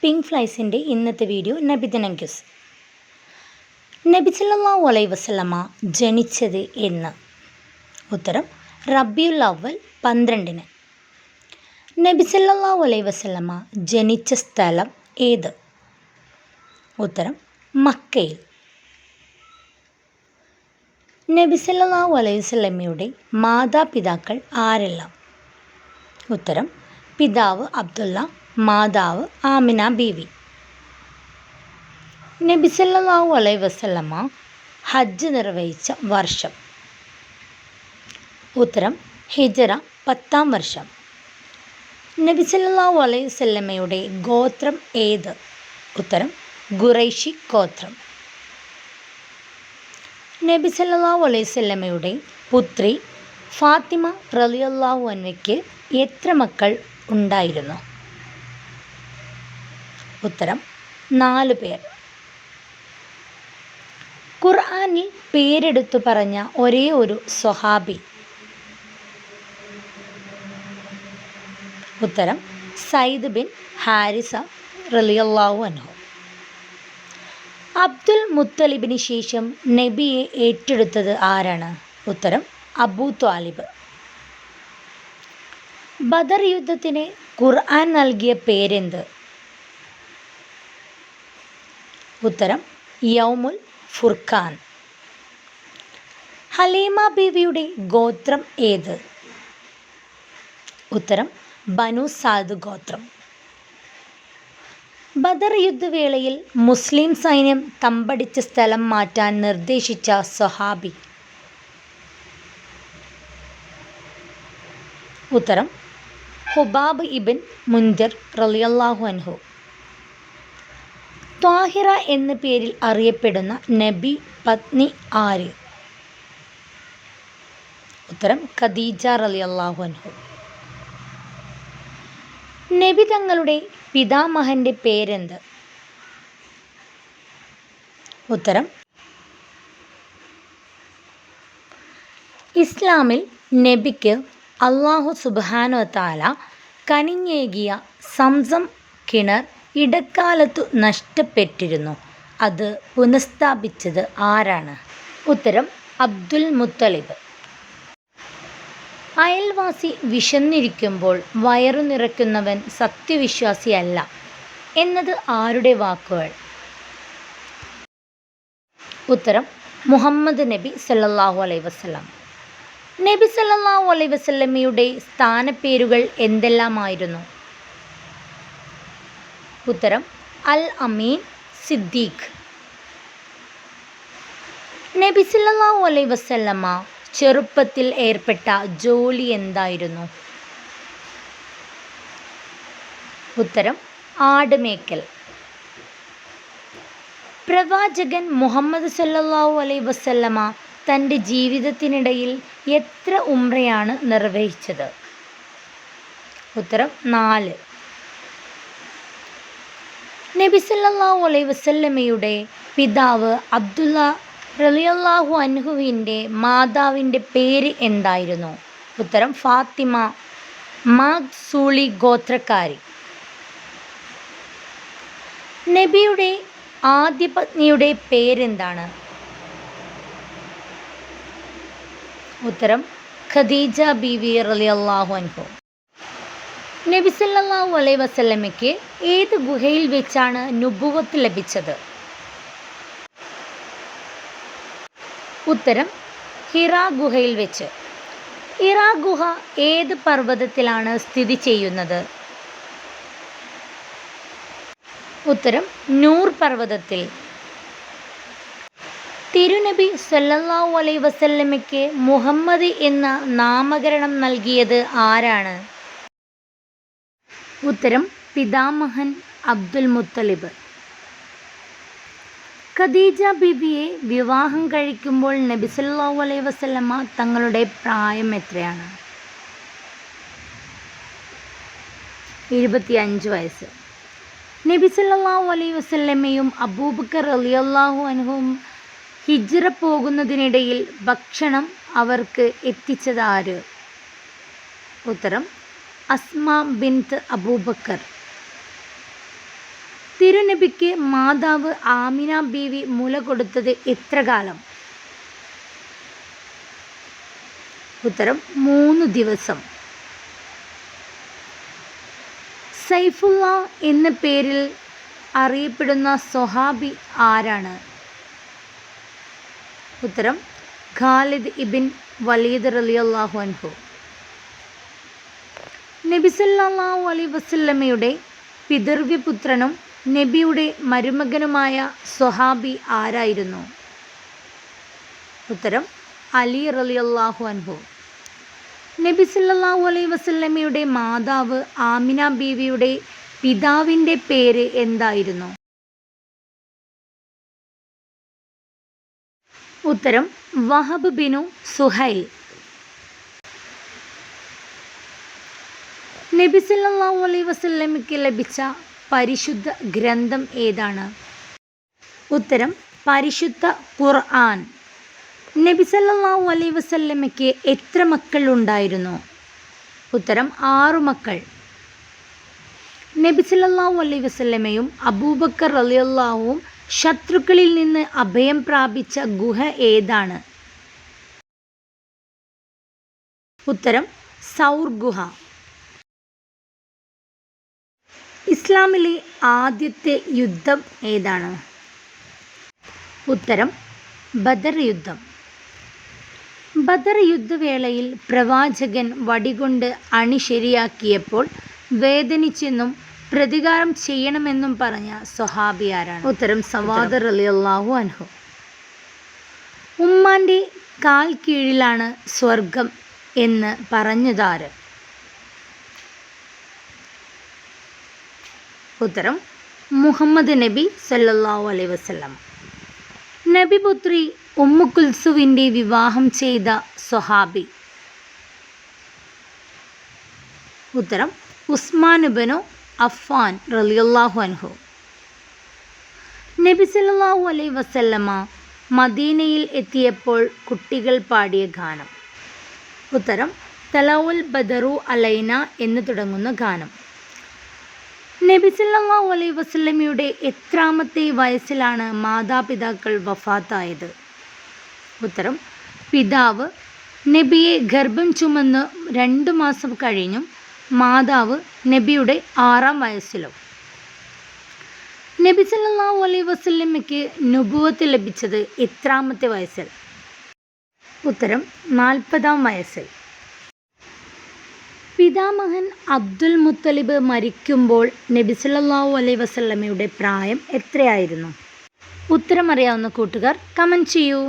Pink ഫ്ലൈസിന്റെ ഇന്നത്തെ video നബിദിനം quiz നബിസല്ലാ സല്ലല്ലാഹു അലൈഹി വസല്ലമ ജനിച്ചത് എന്ന്. ഉത്തരം റബിയുൽ അവൽ പന്ത്രണ്ടിന്. നബിസല്ലാ വലൈ അലൈഹി വസല്ലമ ജനിച്ച സ്ഥലം ഏത്? ഉത്തരം മക്കയിൽ. നബിസല്ലാ വലൈ അലൈഹി വസല്ലമയുടെ മാതാപിതാക്കൾ ആരെല്ലാം? ഉത്തരം പിതാവ് അബ്ദുള്ള മാതാവ് ആമിന ബീവി. നബി സല്ലല്ലാഹു അലൈഹി വസല്ലമ ഹജ്ജ് നിർവഹിച്ച വർഷം. ഉത്തരം ഹിജറ പത്താം വർഷം. നബിസല്ലാഹു അലൈഹി വസല്ലമയുടെ ഗോത്രം ഏത്? ഉത്തരം ഖുറൈശി ഗോത്രം. നബി സല്ലല്ലാഹു അലൈഹി പുത്രി ഫാത്തിമ റളിയല്ലാഹു അൻഹയ്ക്ക് എത്ര മക്കൾ ഉണ്ടായിരുന്നു? ഉത്തരം നാല് പേർ. ഖുർആാനിൽ പേരെടുത്തു പറഞ്ഞ ഒരേ ഒരു സ്വഹാബി. ഉത്തരം സയ്ദ് ബിൻ ഹാരിസ റളിയല്ലാഹു അൻഹു. അബ്ദുൽ മുത്തലിബിന് ശേഷം നബിയെ ഏറ്റെടുത്തത് ആരാണ്? ഉത്തരം അബൂ ത്വാലിബ്. ബദർ യുദ്ധത്തിന് ഖുർആൻ നൽകിയ പേരെന്ത്? ഉത്തരം യൗമുൽ ഫുർഖാൻ. ഹലീമ ബീവിയുടെ ഗോത്രം ഏത്? ഉത്തരം ബനു സാദ് ഗോത്രം. ബദർ യുദ്ധവേളയിൽ മുസ്ലിം സൈന്യം തമ്പടിച്ച സ്ഥലം മാറ്റാൻ നിർദ്ദേശിച്ച സൊഹാബി ഉത്തരം ഹുബാബ് ഇബിൻ മുൻജർ റലിയല്ലാഹു അൻഹു. ത്വാഹിറ എന്ന പേരിൽ അറിയപ്പെടുന്ന നബി പത്നി ആര്? ഉത്തരം ഖദീജ റളിയല്ലാഹു അൻഹു. നബി തങ്ങളുടെ പിതാമഹന്റെ പേരെന്ത്? ഉത്തരം ഇസ്ലാമിൽ നബിക്ക് അള്ളാഹു സുബാനോ താല കനിഞ്ഞേകിയ സംസം കിണർ ഇടക്കാലത്തു നഷ്ടപ്പെട്ടിരുന്നു. അത് പുനഃസ്ഥാപിച്ചത് ആരാണ്? ഉത്തരം അബ്ദുൽ മുത്തലിബ്. അയൽവാസി വിശന്നിരിക്കുമ്പോൾ വയറു നിറയ്ക്കുന്നവൻ സത്യവിശ്വാസിയല്ല എന്നത് ആരുടെ വാക്കുകൾ? ഉത്തരം മുഹമ്മദ് നബി സല്ലാഹു അലൈഹി വസല്ലം. നബി സല്ലാഹു അലൈഹി വസല്ലമയുടെ സ്ഥാനപ്പേരുകൾ എന്തെല്ലാമായിരുന്നു? ഉത്തരം അൽ അമീൻ സിദ്ദീഖ്. നബി സല്ലല്ലാഹു അലൈഹി വസല്ലമ ചെറുപ്പത്തിൽ ഏർപ്പെട്ട ജോലി എന്തായിരുന്നു? ഉത്തരം ആടുമേക്കൽ പ്രവാചകൻ മുഹമ്മദ് സല്ലല്ലാഹു അലൈഹി വസല്ലമ തന്റെ ജീവിതത്തിനിടയിൽ എത്ര ഉമ്രയാണ് നിർവഹിച്ചത്? ഉത്തരം നാല്. നബി സല്ലല്ലാഹു അലൈഹി വസല്ലമയുടെ പിതാവ് അബ്ദുള്ള റളിയല്ലാഹു അൻഹുവിന്റെ മാതാവിന്റെ പേര് എന്തായിരുന്നു? ഉത്തരം ഫാത്തിമ മാഗ്സൂളി ഗോത്രക്കാരി. നബിയുടെ ആദ്യ പത്നിയുടെ പേരെന്താണ്? ഉത്തരം ഖദീജ ബീവി റളിയല്ലാഹു അൻഹു. നബി സല്ലല്ലാഹു അലൈഹി വസല്ലമയ്ക്ക് ഏത് ഗുഹയിൽ വെച്ചാണ് നുബുവത്ത് ലഭിച്ചത്? ഉത്തരം ഹിറ ഗുഹയിൽ വെച്ച്. ഹിറ ഗുഹ ഏത് പർവതത്തിലാണ് സ്ഥിതി ചെയ്യുന്നത്? ഉത്തരം നൂർ പർവതത്തിൽ. തിരുനബി സല്ലല്ലാഹു അലൈ വസല്ലമയ്ക്ക് മുഹമ്മദ് എന്ന നാമകരണം നൽകിയത് ആരാണ്? ഉത്തരം പിതാമഹൻ അബ്ദുൽ മുത്തലിബ്. ഖദീജ ബിബിയെ വിവാഹം കഴിക്കുമ്പോൾ നബി സല്ലല്ലാഹു അലൈഹി വസല്ലമ തങ്ങളുടെ പ്രായം എത്രയാണ്? ഇരുപത്തി അഞ്ച് വയസ്സ്. നബി സല്ലല്ലാഹു അലൈഹി വസല്ലമയും അബൂബക്കർ റളിയല്ലാഹു അൻഹുവും ഹിജ്റ പോകുന്നതിനിടയിൽ ഭക്ഷണം അവർക്ക് എത്തിച്ചതാര്? ഉത്തരം അസ്മ ബിൻത്ത് അബൂബക്കർ. തിരുനബിക്ക് മാതാവ് ആമിന ബീവി മുല കൊടുത്തത് എത്ര കാലം? ഉത്തരം മൂന്ന് ദിവസം. സൈഫുള്ള എന്ന പേരിൽ അറിയപ്പെടുന്ന സൊഹാബി ആരാണ്? ഉത്തരം ഖാലിദ് ഇബിൻ വലീദ് റളിയല്ലാഹു അൻഹു. നബി സല്ലല്ലാഹു വസല്ലമ്മയുടെ പിതൃവ്യപുത്രനും നബിയുടെ മരുമകനുമായ സ്വഹാബി ആരായിരുന്നു? ഉത്തരം അലി റളിയല്ലാഹു അൻഹു. നബി സല്ലല്ലാഹു അലൈഹി വസല്ലമയുടെ മാതാവ് ആമിന ബീവിയുടെ പിതാവിന്റെ പേര് എന്തായിരുന്നു? ഉത്തരം വഹബ് ബിനു സുഹൈൽ. നബി സല്ലല്ലാഹു അലൈഹി വസല്ലമയ്ക്ക് ലഭിച്ച പരിശുദ്ധ ഗ്രന്ഥം ഏതാണ്? ഉത്തരം പരിശുദ്ധ ഖുർആൻ. നബി സല്ലല്ലാഹു അലൈഹി വസല്ലമയ്ക്ക് എത്ര മക്കൾ ഉണ്ടായിരുന്നു ഉത്തരം ആറു മക്കൾ. നബി സല്ലല്ലാഹു അലൈഹി വസല്ലമയും അബൂബക്കർ റളിയല്ലാഹു ശത്രുക്കളിൽ നിന്ന് അഭയം പ്രാപിച്ച ഗുഹ ഏതാണ്? ഉത്തരം സൗർ ഗുഹ. ഇസ്ലാമിലെ ആദ്യത്തെ യുദ്ധം ഏതാണ്? ഉത്തരം ബദർ യുദ്ധം. ബദർ യുദ്ധവേളയിൽ പ്രവാചകൻ വടികൊണ്ട് അണി ശരിയാക്കിയപ്പോൾ വേദനിച്ചെന്നും പ്രതികാരം ചെയ്യണമെന്നും പറഞ്ഞ സ്വഹാബി ആരാണ്? ഉത്തരം സവാദർ അലി അള്ളാഹു അൻഹു. ഉമ്മാന്റെ കാൽ കീഴിലാണ് സ്വർഗം എന്ന് പറഞ്ഞതാര്? ഉത്തരം മുഹമ്മദ് നബി സല്ലല്ലാഹു അലൈ വസല്ലം. നബിപുത്രി ഉമ്മു കുൽസുവിന്റെ വിവാഹം ചെയ്ത സ്വഹാബി. ഉത്തരം ഉസ്മാൻ ബനു അഫ്ഫാൻ റളിയല്ലാഹു അൻഹു. നബി സല്ലല്ലാഹു അലൈ വസല്ലമ മദീനയിൽ എത്തിയപ്പോൾ കുട്ടികൾ പാടിയ ഗാനം. ഉത്തരം തലവുൽ ബദറു അലൈന എന്ന് തുടങ്ങുന്ന ഗാനം. നബി അലൈഹി വസല്ലമയുടെ എത്രാമത്തെ വയസ്സിലാണ് മാതാപിതാക്കൾ വഫാത്തായത്? ഉത്തരം പിതാവ് നബിയെ ഗർഭം ചുമന്ന് രണ്ട് മാസം കഴിഞ്ഞും മാതാവ് നബിയുടെ ആറാം വയസ്സിലും. നബി സല്ലല്ലാഹു അലൈഹി വസല്ലമയ്ക്ക് നുബുവത്ത് ലഭിച്ചത് എത്രാമത്തെ വയസ്സിൽ? ഉത്തരം നാൽപ്പതാം വയസ്സിൽ. പിതാമഹൻ അബ്ദുൽ മുത്തലിബ് മരിക്കുമ്പോൾ നബി സല്ലല്ലാഹു അലൈഹി വസല്ലമയുടെ പ്രായം എത്രയായിരുന്നു? ഉത്തരം അറിയാവുന്ന കൂട്ടുകാർ കമന്റ് ചെയ്യൂ.